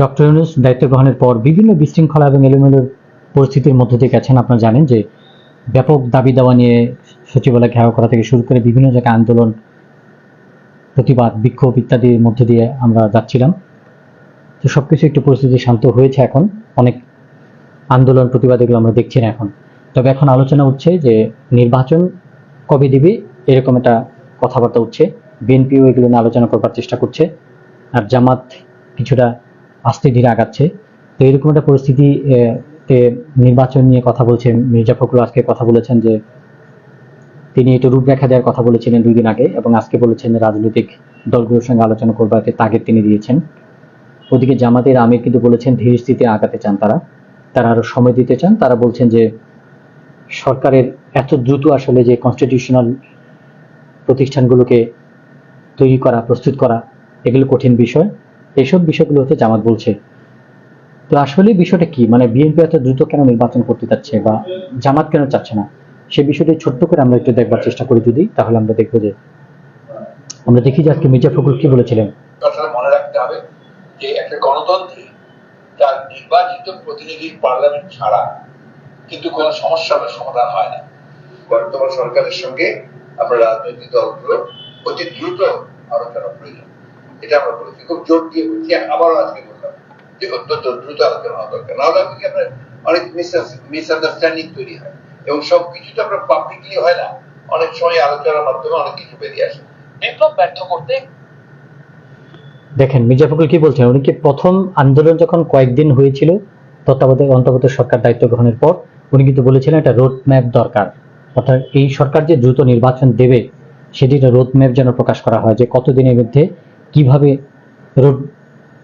Doctor Yunus দায়িত্ব গ্রহণের পর বিভিন্ন বিশৃঙ্খলা এবং এলোমেলোর পরিস্থিতির মধ্য দিয়ে গেছেন। আপনারা জানেন যে ব্যাপক দাবি দাওয়া নিয়ে সচিবালয় ঘেরাও করা থেকে শুরু করে বিভিন্ন জায়গায় আন্দোলন, প্রতিবাদ, বিক্ষোভ ইত্যাদির মধ্যে দিয়ে আমরা যাচ্ছিলাম। তো সব কিছু একটু পরিস্থিতি শান্ত হয়েছে এখন। অনেক আন্দোলন, প্রতিবাদ এগুলো আমরা দেখছি না এখন। তবে এখন আলোচনা উঠছে যে নির্বাচন কবে দিবে এরকম একটা কথাবার্তা উঠছে। বিএনপিও এগুলো নিয়ে আলোচনা করবার চেষ্টা করছে। আর জামাত কিছুটা আস্তে ধীরে আগাচ্ছে। তো এরকম একটা পরিস্থিতি নির্বাচন নিয়ে কথা বলছেন মির্জা ফখরুল, আজকে কথা বলেছেন যে তিনি একটু রূপরেখা দেওয়ার কথা বলেছিলেন দুই দিন আগে এবং আজকে বলেছেন রাজনৈতিক দলগুলোর সঙ্গে আলোচনা করবার তাগিদ তিনি দিয়েছেন। ওদিকে জামাতের আমির কিন্তু বলেছেন ধীর স্থিতি আগাতে চান তারা। তারা আরও সময় দিতে চান। তারা বলছেন যে সরকারের এত দ্রুত আসলে যে কনস্টিটিউশনাল প্রতিষ্ঠানগুলোকে তৈরি করা, প্রস্তুত করা, এগুলো কঠিন বিষয়। এইসব বিষয়গুলো হচ্ছে জামাত বলছে। তো আসলে বিষয়টা কি? মানে বিএনপি এত দ্রুত কেন নির্বাচন করতে চাচ্ছে বা জামাত কেন চাচ্ছে না? সে বিষয়টি ছোট্ট করে আমরা একটু দেখবার চেষ্টা করি যদি, তাহলে আমরা দেখব যে আমরা দেখি যে আজকে মির্জা ফখরুল কি বলেছিলেন। মনে রাখতে হবে যে একটা গণতন্ত্রে তার নির্বাচিত প্রতিনিধি পার্লামেন্ট ছাড়া কিন্তু কোন সমস্যার সমাধান হয় না। বর্তমান সরকারের সঙ্গে আমরা রাজনৈতিক দলগুলো অতি দ্রুত আলোচনা প্রয়োজন এটা আমরা বলেছি। খুব জোর দিয়ে বলছি আবারও আজকে বললাম যে অত্যন্ত দ্রুত আলোচনা হওয়া দরকার। নাহলে আপনি কি আপনার অনেক মিসআন্ডারস্ট্যান্ডিং তৈরি হয়। এবং সব কিছু তো আপনার পাবলিকলি হয় না। অনেক সময় আলোচনার মাধ্যমে অনেক কিছু বেরিয়ে আসে। বিপ্লব ব্যর্থ করতে দেখেন মির্জা ফখরুল কি বলছেন? উনি কি প্রথম আন্দোলন যখন কয়েকদিন হয়েছিল তত্ত্বাবধায়ক অন্তর্বর্তী সরকার দায়িত্ব গ্রহণের পর উনি কিন্তু বলেছিলেন একটা রোড ম্যাপ দরকার। অর্থাৎ এই সরকার যে দ্রুত নির্বাচন দেবে সেটি একটা রোড ম্যাপ যেন প্রকাশ করা হয় যে কতদিনের মধ্যে কীভাবে রোড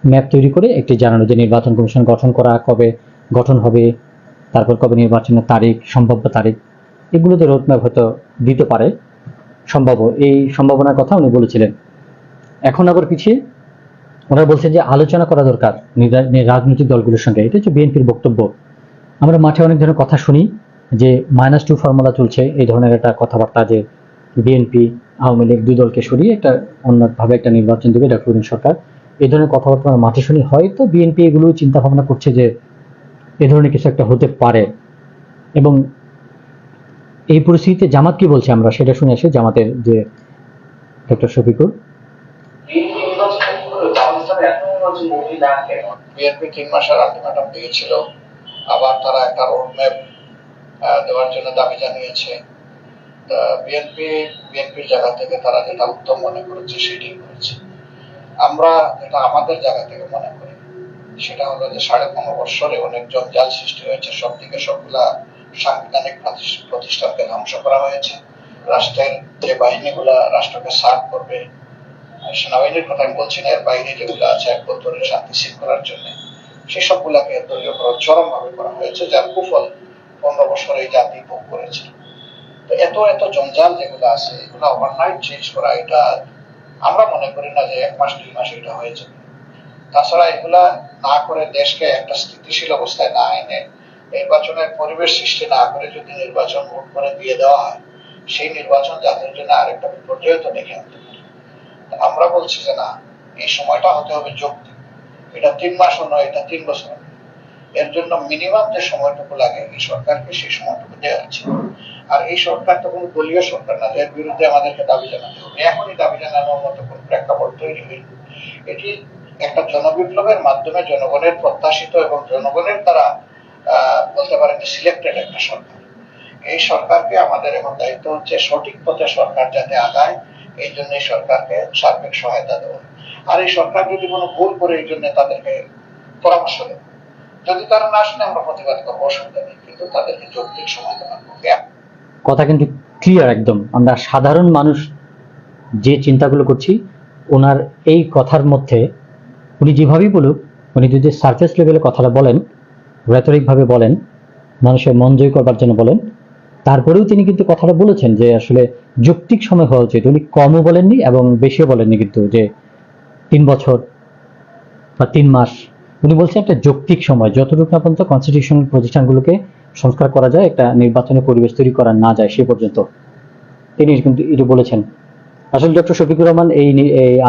ম্যাপ তৈরি করে একটি জানানো যে নির্বাচন কমিশন গঠন করা, কবে গঠন হবে, তারপর কবে নির্বাচনের তারিখ, সম্ভাব্য তারিখ, এগুলোতে রোড ম্যাপ হয়তো দিতে পারে। সম্ভাব্য, এই সম্ভাবনার কথা উনি বলেছিলেন। এখন আবার পিছিয়ে ওনারা বলছেন যে আলোচনা করা দরকার রাজনৈতিক দলগুলোর সঙ্গে। এটা হচ্ছে বিএনপির বক্তব্য। আমরা মাঠে অনেক ধরনের কথা শুনি যে মাইনাস টু ফর্মুলা চলছে, এই ধরনের একটা কথাবার্তা যে বিএনপি, আওয়ামী লীগ দুই দলকে সরিয়ে একটা অন্যভাবে একটা নির্বাচন দেবে ডক্টর সরকার। এই ধরনের কথাবার্তা মাঠে শুনি। হয়তো বিএনপি এগুলো চিন্তা ভাবনা করছে যে এ ধরনের কিছু একটা হতে পারে। এবং এই পরিস্থিতিতে জামাত কি বলছে আমরা সেটা শুনে আসি, জামাতের যে ডক্টর শফিকুর বিএনপি তিন মাসের আলটিমেটাম দিয়েছিল আবার তারা একটা রোড ম্যাপ দেওয়ার জন্য দাবি জানিয়েছে। বিএনপি বিএনপির জায়গা থেকে তারা যেটা উত্তম মনে করেছে, সেটাই করেছে। আমরা যেটা আমাদের জায়গা থেকে মনে করি, সেটা হলো যে সাড়ে পনেরো বৎসরে অনেক জঞ্জাল সৃষ্টি হয়েছে সব দিকে সবগুলা সাংবিধানিক প্রতিষ্ঠানকে ধ্বংস করা হয়েছে। রাষ্ট্রের যে বাহিনীগুলা রাষ্ট্রকে সার্ভ করবে সেনাবাহিনীর কথা আমি বলছি না, এর বাইরে যেগুলো আছে, এক একবন্ধনের শান্তি শৃঙ্খলার জন্য সেসব গুলাকে দলীয়করণ চরম ভাবে করা হয়েছে, যার কুফল পনেরো বছর এই জাতি ভোগ করেছে। এত এত জঞ্জাল যেগুলো আছে, এগুলো ওভারনাইট চেঞ্জ করা, এটা আমরা মনে করি না যে এক মাস, দুই মাস এটা হয়ে যাবে তাছাড়া এগুলা না করে দেশকে একটা স্থিতিশীল অবস্থায় না এনে নির্বাচনের পরিবেশ সৃষ্টি না করে যদি নির্বাচন ভোট করে দিয়ে দেওয়া হয়, সেই নির্বাচন জাতির জন্য আরেকটা বিপর্যয় তো ডেকে আনতে পারে। আমরা বলছি যে না, এই সময়টা হতে হবে যৌক্তিক। এটা তিন মাসও নয়, এটা তিন বছর এর জন্য মিনিমাম যে সময়টুকু লাগে, এই সরকারকে সেই সময়টুকু দেওয়া হচ্ছে আর এই সরকার তো কোনো দলীয় সরকার না, যার বিরুদ্ধে আমাদেরকে দাবি জানাতে হবে। এখনই দাবি জানানোর মতো কোন প্রেক্ষাপট তৈরি হয়নি। এটি একটা জনবিপ্লবের মাধ্যমে জনগণের প্রত্যাশিত এবং জনগণের দ্বারা বলতে পারেন যে সিলেক্টেড একটা সরকার। এই সরকারকে আমাদের এখন দায়িত্ব হচ্ছে সঠিক পথে সরকার যাতে আগায়, এই জন্য এই সরকারকে সার্বিক সহায়তা দেওয়া। আর এই সরকার যদি কোনো ভুল করে, এই জন্য তাদেরকে পরামর্শ দেব যদি তারা না শুনে, আমরা প্রতিবাদ করব, অসুবিধা নেই। কিন্তু তাদেরকে যৌক্তিক সমাধান করব কথা কিন্তু ক্লিয়ার একদম। আমরা সাধারণ মানুষ যে চিন্তাগুলো করছি, ওনার এই কথার মধ্যে উনি যেভাবেই বলুক, উনি যদি সারফেস লেভেলে কথাটা বলেন রেতরিকভাবে বলেন, মানুষের মন জয় করবার জন্য বলেন, তারপরেও তিনি কিন্তু কথাটা বলেছেন যে আসলে যৌক্তিক সময় হওয়া উচিত। উনি কমও বলেননি এবং বেশিও বলেননি কিন্তু যে তিন বছর বা তিন মাস। উনি বলছেন একটা যৌক্তিক সময়, যতটুকু না পর্যন্ত কনস্টিটিউশনাল প্রতিষ্ঠানগুলোকে সংস্কার করা যায়, একটা নির্বাচনের পরিবেশ তৈরি করা না যায় সে পর্যন্ত। তিনি কিন্তু এটি বলেছেন। আসলে ডক্টর শফিকুর রহমান এই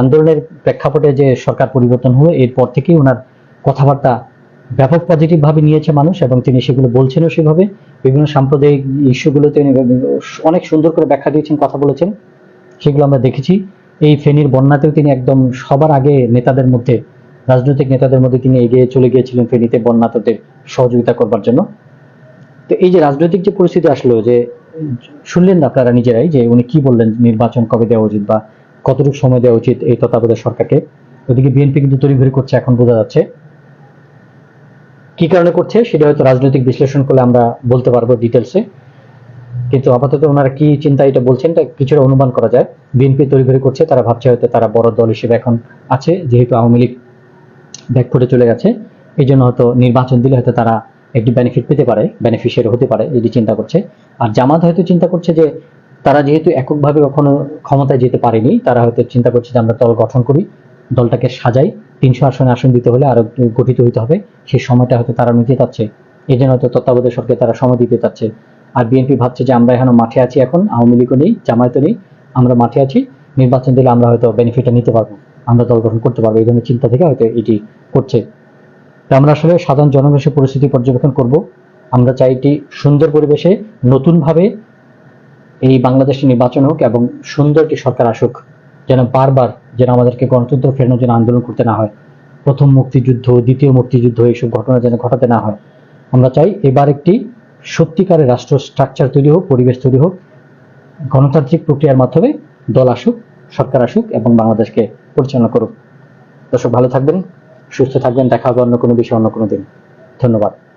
আন্দোলনের প্রেক্ষাপটে যে সরকার পরিবর্তন হলো, এরপর থেকেই ওনার কথাবার্তা ব্যাপক পজিটিভ ভাবে নিয়েছে মানুষ এবং তিনি সেগুলো বলছেনও সেভাবে। বিভিন্ন সাম্প্রদায়িক ইস্যুগুলোতে তিনি অনেক সুন্দর করে ব্যাখ্যা দিয়েছেন, কথা বলেছেন। সেগুলো আমরা দেখেছি। এই ফেনীর বন্যাতেও তিনি একদম সবার আগে নেতাদের মধ্যে, রাজনৈতিক নেতাদের মধ্যে তিনি এগিয়ে চলে গিয়েছিলেন ফেনীতে বন্যাতদের সহযোগিতা করবার জন্য। তো এই যে রাজনৈতিক যে পরিস্থিতি আসলো যে, শুনলেন না আপনারা নিজেরাই যে উনি কি বললেন নির্বাচন কবে দেওয়া উচিত বা কতটুকু সময় দেওয়া উচিত এই তত্ত্বাবধায়ক সরকারকে? ওদিকে বিএনপি কিন্তু তড়িঘড়ি করছে, এখন বোঝা যাচ্ছে। কি কারণে করছে সেটা হয়তো রাজনৈতিক বিশ্লেষণ করলে আমরা বলতে পারব ডিটেলসে কিন্তু আপাতত ওনারা কি চিন্তা এটা বলছেন কিছুটা অনুমান করা যায়। বিএনপি তড়িঘড়ি করছে, তারা ভাবছে হয়তো তারা বড় দল হিসেবে এখন আছে, যেহেতু আওয়ামী লীগ ব্যাক ব্যাকফুটে চলে গেছে। এই জন্য হয়তো নির্বাচন দিলে হয়তো তারা একটি বেনিফিট পেতে পারে বেনিফিশিয়ারি হতে পারে এটি চিন্তা করছে। আর জামাত হয়তো চিন্তা করছে যে, তারা যেহেতু এককভাবে কখনো ক্ষমতায় যেতে পারেনি, তারা হয়তো চিন্তা করছে যে আমরা দল গঠন করি, দলটাকে সাজাই, তিনশো আসনে আসন দিতে হলে আরও গঠিত হইতে হবে সেই সময়টা হয়তো তারা নিতে চাচ্ছে। এই জন্য হয়তো তত্ত্বাবধায়ক সরকার তারা সময় দিতে চাচ্ছে। আর বিএনপি ভাবছে যে, আমরা এখনও মাঠে আছি এখন, আওয়ামী লীগও নেই, জামায়াতও নেই, আমরা মাঠে আছি, নির্বাচন দিলে আমরা হয়তো বেনিফিটটা নিতে পারব, আমরা দল গঠন করতে পারব, এই ধরনের চিন্তা থেকে হয়তো এটি করছে। আমরা আসলে সাধারণ জনগোষ্ঠীর পরিস্থিতি পর্যবেক্ষণ করব। আমরা চাই এটি সুন্দর পরিবেশে নতুনভাবে এই বাংলাদেশে নির্বাচন হোক এবং সুন্দর একটি সরকার আসুক, যেন বারবার যেন আমাদেরকে গণতন্ত্র ফেরানোর জন্য আন্দোলন করতে না হয়। প্রথম মুক্তিযুদ্ধ, দ্বিতীয় মুক্তিযুদ্ধ, এইসব ঘটনা যেন ঘটাতে না হয়। আমরা চাই এবার একটি সত্যিকারের রাষ্ট্র স্ট্রাকচার তৈরি হোক, পরিবেশ তৈরি হোক, গণতান্ত্রিক প্রক্রিয়ার মাধ্যমে দল আসুক, সরকার আসুক এবং বাংলাদেশকে পরিচালনা করুক। দর্শক ভালো থাকবেন। সুস্থ থাকবেন দেখা হবে অন্য কোনো বিষয়ে অন্য কোনো দিন। ধন্যবাদ।